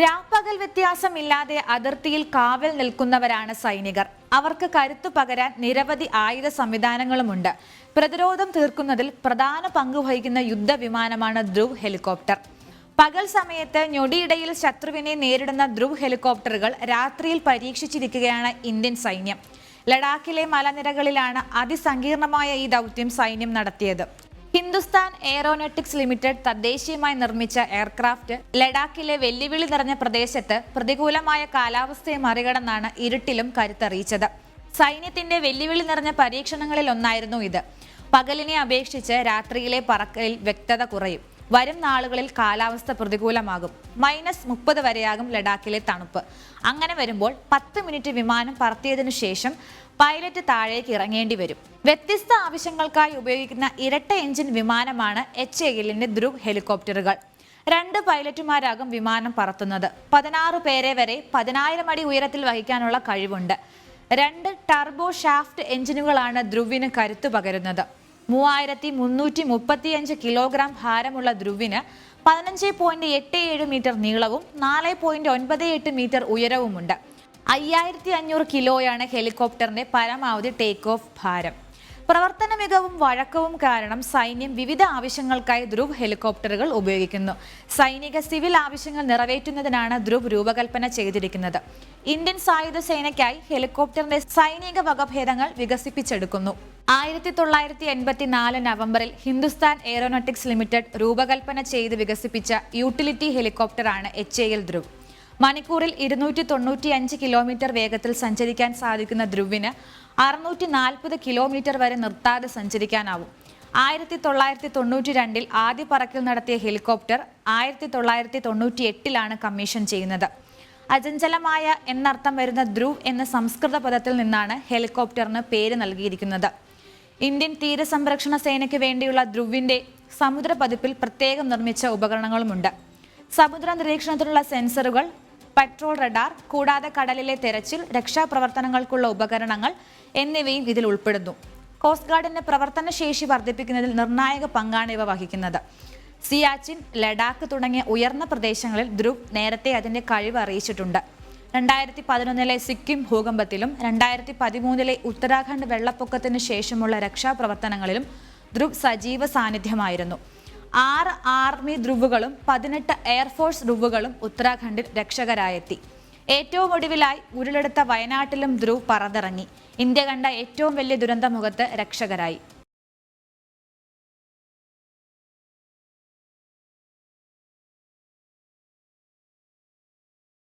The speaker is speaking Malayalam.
രാപ്പകൽ വ്യത്യാസമില്ലാതെ അതിർത്തിയിൽ കാവൽ നിൽക്കുന്നവരാണ് സൈനികർ. അവർക്ക് കരുത്തു പകരാൻ നിരവധി ആയുധ സംവിധാനങ്ങളുമുണ്ട്. പ്രതിരോധം തീർക്കുന്നതിൽ പ്രധാന പങ്ക് വഹിക്കുന്ന യുദ്ധവിമാനമാണ് ധ്രുവ് ഹെലികോപ്റ്റർ. പകൽ സമയത്ത് ഞൊടിയിടയിൽ ശത്രുവിനെ നേരിടുന്ന ധ്രുവ് ഹെലികോപ്റ്ററുകൾ രാത്രിയിൽ പരീക്ഷിച്ചിരിക്കുകയാണ് ഇന്ത്യൻ സൈന്യം. ലഡാക്കിലെ മലനിരകളിലാണ് അതിസങ്കീർണമായ ഈ ദൗത്യം സൈന്യം നടത്തിയത്. ഹിന്ദുസ്ഥാൻ എയറോനോട്ടിക്സ് ലിമിറ്റഡ് തദ്ദേശീയമായി നിർമ്മിച്ച എയർക്രാഫ്റ്റ് ലഡാക്കിലെ വെല്ലുവിളി നിറഞ്ഞ പ്രദേശത്ത് പ്രതികൂലമായ കാലാവസ്ഥയെ മറികടന്നാണ് ഇരുട്ടിലും കരുത്തറിയിച്ചത്. സൈന്യത്തിന്റെ വെല്ലുവിളി നിറഞ്ഞ പരീക്ഷണങ്ങളിൽ ഒന്നായിരുന്നു ഇത്. പകലിനെ അപേക്ഷിച്ച് രാത്രിയിലെ പറക്കലിൽ വ്യക്തത കുറയും. വരും നാളുകളിൽ കാലാവസ്ഥ പ്രതികൂലമാകും. മൈനസ് മുപ്പത് വരെയാകും ലഡാക്കിലെ തണുപ്പ്. അങ്ങനെ വരുമ്പോൾ പത്ത് മിനിറ്റ് വിമാനം പറത്തിയതിനു ശേഷം പൈലറ്റ് താഴേക്ക് ഇറങ്ങേണ്ടി വരും. വ്യത്യസ്ത ആവശ്യങ്ങൾക്കായി ഉപയോഗിക്കുന്ന ഇരട്ട എഞ്ചിൻ വിമാനമാണ് എച്ച് എല്ലിന്റെ ധ്രുവ് ഹെലികോപ്റ്ററുകൾ. രണ്ട് പൈലറ്റുമാരാകും വിമാനം പറത്തുന്നത്. പതിനാറ് പേരെ വരെ പതിനായിരം അടി ഉയരത്തിൽ വഹിക്കാനുള്ള കഴിവുണ്ട്. രണ്ട് ടർബോ ഷാഫ്റ്റ് എഞ്ചിനുകളാണ് ധ്രുവിന് കരുത്തു പകരുന്നത്. മൂവായിരത്തി മുന്നൂറ്റി മുപ്പത്തിയഞ്ച് കിലോഗ്രാം ഭാരമുള്ള ധ്രുവിന് പതിനഞ്ച് പോയിന്റ് എട്ട് ഏഴ് മീറ്റർ നീളവും നാല് പോയിന്റ് ഒൻപത് എട്ട് മീറ്റർ ഉയരവുമുണ്ട്. അയ്യായിരത്തി അഞ്ഞൂറ് കിലോയാണ് ഹെലികോപ്റ്ററിന്റെ പരമാവധി ടേക്ക് ഓഫ് ഭാരം. പ്രവർത്തന മികവും വഴക്കവും കാരണം സൈന്യം വിവിധ ആവശ്യങ്ങൾക്കായി ധ്രുവ് ഹെലികോപ്റ്ററുകൾ ഉപയോഗിക്കുന്നു. സൈനിക സിവിൽ ആവശ്യങ്ങൾ നിറവേറ്റുന്നതിനാണ് ധ്രുവ് രൂപകൽപ്പന ചെയ്തിരിക്കുന്നത്. ഇന്ത്യൻ സായുധ സേനയ്ക്കായി ഹെലികോപ്റ്ററിന്റെ സൈനിക വകഭേദങ്ങൾ വികസിപ്പിച്ചെടുക്കുന്നു. ആയിരത്തി തൊള്ളായിരത്തി എൺപത്തി നാല് നവംബറിൽ ഹിന്ദുസ്ഥാൻ എയറോനോട്ടിക്സ് ലിമിറ്റഡ് രൂപകൽപ്പന ചെയ്ത് വികസിപ്പിച്ച യൂട്ടിലിറ്റി ഹെലികോപ്റ്ററാണ് എച്ച് എൽ ധ്രുവ്. മണിക്കൂറിൽ ഇരുന്നൂറ്റി തൊണ്ണൂറ്റി അഞ്ച് കിലോമീറ്റർ വേഗത്തിൽ സഞ്ചരിക്കാൻ സാധിക്കുന്ന ധ്രുവിന് അറുന്നൂറ്റി നാൽപ്പത് കിലോമീറ്റർ വരെ നിർത്താതെ സഞ്ചരിക്കാനാവും. ആയിരത്തി തൊള്ളായിരത്തി തൊണ്ണൂറ്റി രണ്ടിൽ ആദ്യ പറക്കൽ നടത്തിയ ഹെലികോപ്റ്റർ ആയിരത്തി തൊള്ളായിരത്തി തൊണ്ണൂറ്റി എട്ടിലാണ് കമ്മീഷൻ ചെയ്യുന്നത്. അചഞ്ചലമായ എന്നർത്ഥം വരുന്ന ധ്രുവ് എന്ന സംസ്കൃത പദത്തിൽ നിന്നാണ് ഹെലികോപ്റ്ററിന് പേര് നൽകിയിരിക്കുന്നത്. ഇന്ത്യൻ തീരസംരക്ഷണ സേനയ്ക്ക് വേണ്ടിയുള്ള ധ്രുവിന്റെ സമുദ്ര പതിപ്പിൽ പ്രത്യേകം നിർമ്മിച്ച ഉപകരണങ്ങളുമുണ്ട്. സമുദ്ര നിരീക്ഷണത്തിനുള്ള സെൻസറുകൾ പെട്രോൾ റഡാർ കൂടാതെ കടലിലെ തെരച്ചിൽ രക്ഷാപ്രവർത്തനങ്ങൾക്കുള്ള ഉപകരണങ്ങൾ എന്നിവയും ഇതിൽ ഉൾപ്പെടുന്നു. കോസ്റ്റ് ഗാർഡിന്റെ പ്രവർത്തന ശേഷി വർദ്ധിപ്പിക്കുന്നതിൽ നിർണായക പങ്കാണ് ഇവ വഹിക്കുന്നത്. സിയാച്ചിൻ ലഡാക്ക് തുടങ്ങിയ ഉയർന്ന പ്രദേശങ്ങളിൽ ധ്രുവ് നേരത്തെ അതിന്റെ കഴിവ് അറിയിച്ചിട്ടുണ്ട്. രണ്ടായിരത്തി പതിനൊന്നിലെ സിക്കിം ഭൂകമ്പത്തിലും രണ്ടായിരത്തി പതിമൂന്നിലെ ഉത്തരാഖണ്ഡ് വെള്ളപ്പൊക്കത്തിന് ശേഷമുള്ള രക്ഷാപ്രവർത്തനങ്ങളിലും ധ്രുവ് സജീവ സാന്നിധ്യമായിരുന്നു. ആറ് ആർമി ധ്രുവുകളും പതിനെട്ട് എയർഫോഴ്സ് ധ്രുവുകളും ഉത്തരാഖണ്ഡിൽ രക്ഷകരായെത്തി. ഏറ്റവും ഒടുവിലായി ഉരുളെടുത്ത വയനാട്ടിലും ധ്രുവ് പറന്നിറങ്ങി. ഇന്ത്യ കണ്ട ഏറ്റവും വലിയ ദുരന്തമുഖത്ത് രക്ഷകരായി.